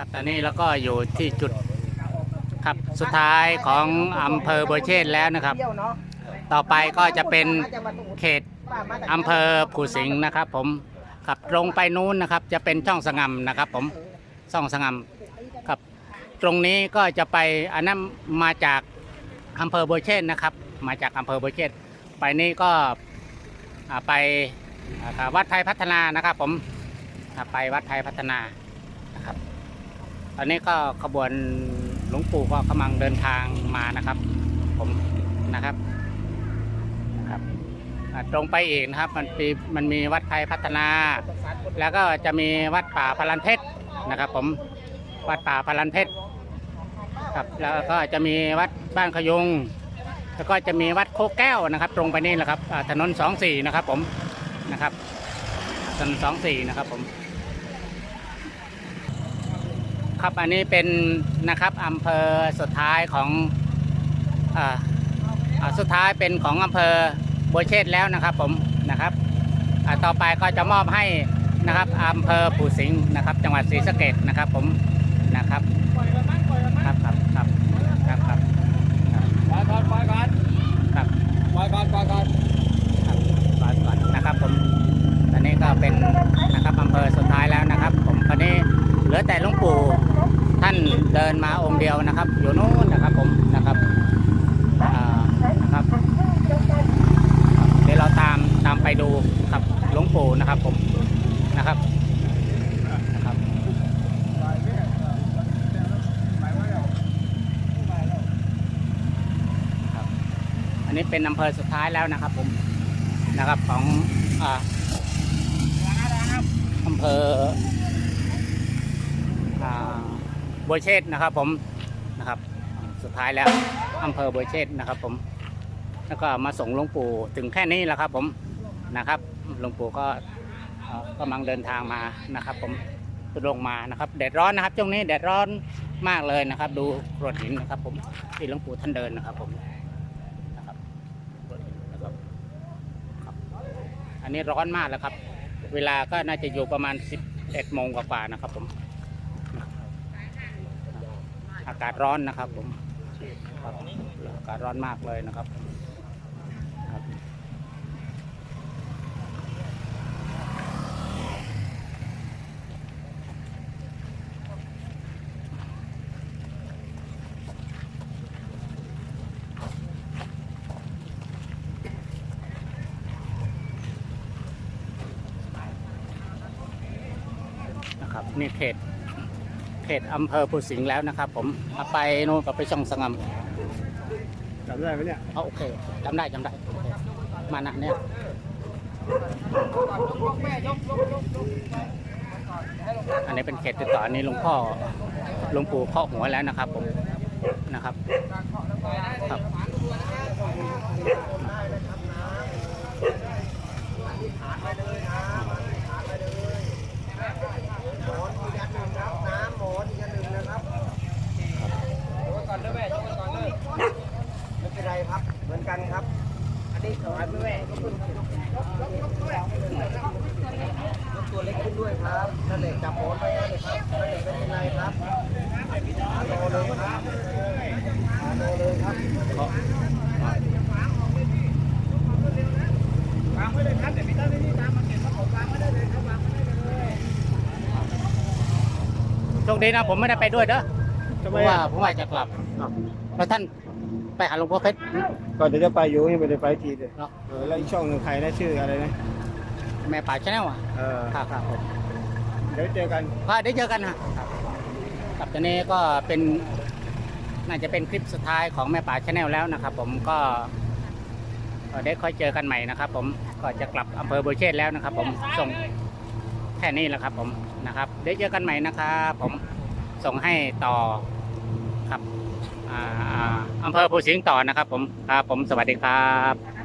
ครับตอนนี้แล้วก็อยู่ที่จุดครับสุดท้ายของอำเภอบัวเชษแล้วนะครับ ต่อไปก็จะเป็นเขตอำเภอผูสิงห์นะครับ ผมขับตรงไปนู้นนะครับ จะเป็นช่องสงำนะครับ ผมช่องสงำครับ ตรงนี้ก็จะไปอันนั้นมาจากอำเภอบัวเชษนะครับ มาจากอำเภอบัวเชษไปนี่ก็ไปวัดไทยพัฒนานะครับ ผมไปวัดไทยพัฒนานะครับ อนนี้ก็ขบวนหลวงปู่ก็กำลังเดินทางมานะครับ ผมนะครับครับตรงไปอีกนะครับมันมีมันมีวัดไทยพัฒนา แล้วก็จะมีวัดป่าพลันเพชรนะครับ ผมวัดป่าพลันเพชรครับแล้วก็จะมีวัดบ้านขยุงแล้วก็จะมีวัดโคแก้วนะครับ ตรงไปนี่แหละครับถนนสองสี่นะครับ ผมนะครับถนนสองสี่นะครับผม ครับอันนี้เป็นนะครับอำเภอสุดท้ายของอ่าอ่าสุดท้ายเป็นของอำเภอบัวเชษแล้วนะครับผมนะครับต่อไปก็จะมอบให้นะครับอำเภอปู่สิงห์นะครับ จังหวัดศรีสะเกดนะครับผมนะครับครับครับครับ ปล่อยก่อนปล่อยก่อน ครับ ปล่อยก่อนปล่อยก่อน ครับก่อนก่อนนะครับผมตอนนี้ก็เป็นนะครับอำเภอสุดท้ายแล้วนะครับ ผมตอนนี้เหลือแต่หลวงปู่ท่านเดินมาองค์ เดียวนะครับ อยู่นู้นนะครับผมนะครับนะครับ เดี๋ยวเราตามตามไปดูครับหลวงปู่นะครับผมนะครับนะครับอันนี้เป็นอำเภอสุดท้ายแล้วนะครับผมนะครับของออำเภออ่า บัวเชษฐ์นะครับ ผมนะครับ สุดท้ายแล้วอำเภอบัวเชษฐ์นะครับ ผม แล้วก็มาส่งหลวงปู่ถึงแค่นี้แหละครับ ผมนะครับหลวงปู่ก็กำลังเดินทางมานะครับ ผมลงมานะครับแดดร้อนนะครับช่วงนี้แดดร้อนมากเลยนะครับ ดูกรวดหินนะครับ ผมที่หลวงปู่ท่านเดินนะครับ ผมนะครับนะครับครับอันนี้ร้อนมากแล้วครับ เวลาก็น่าจะอยู่ประมาณ11โมงกว่าๆนะครับ ผม อากาศร้อนนะครับผมครับอากาศร้อนมากเลยนะครับครับนะครับนี่เขต ขตอำเภอภูสิงห์แล้วนะครับ ผมเอาไปนู่นก็ไปช่องสงำจำได้ไหมเนี่ยเอาโอเคจำได้จำได้โอเคมานะเนี่ยอันนี้เป็นเขตติดต่ออันนี้หลวงพ่อหลวงปู่เคาะหัวแล้วนะครับ ผมนะครับครับ ก่อนด้วยแม่ยกก่อนเลยไม่เป็นไรครับ เหมือนกันครับ อันนี้ขอให้แม่ยกขึ้นยก ตัวเล็กขึ้นด้วยครับนั่นเองจับหมอนไว้นั่นเลยครับนั่นเองไม่เป็นไรครับอาโลเลยครับอาโลเลยครับวางไว้เลยครับเดี๋ยวพี่ต้นนี่ตามมาเก็บมาผมวางไว้ได้เลยครับวางไว้ได้เลยโชคดีนะผมไม่ได้ไปด้วยเด้อเพราะว่าอะผมว่าจะกลับแล้วท่าน ไปหาหลวงพ่อเพชร ก่อนเดี๋ยวจะไปอยู่ยังไม่ได้ไปทีเดียวเนาะ เออแล้วอีกช่องหนึ่งใครนะชื่ออะไรนะแม่ป่าชาแนลอะเออครับครับผมเดี๋ยวเจอกันก็ได้เจอกันนะครับกับตอนนี้ก็เป็นน่าจะเป็นคลิปสุดท้ายของแม่ป่าชาแนลแล้วนะครับ ผมก็ก็ได้ค่อยเจอกันใหม่นะครับ ผมก็จะกลับอำเภอบัวเชษฐ์แล้วนะครับ ผมส่งแค่นี้แหละครับ ผมนะครับได้เจอกันใหม่นะครับ ผมส่งให้ต่อ ครับอ่าอำเภอภูสิงห์ต่อนะครับ ผมครับผมสวัสดีครับ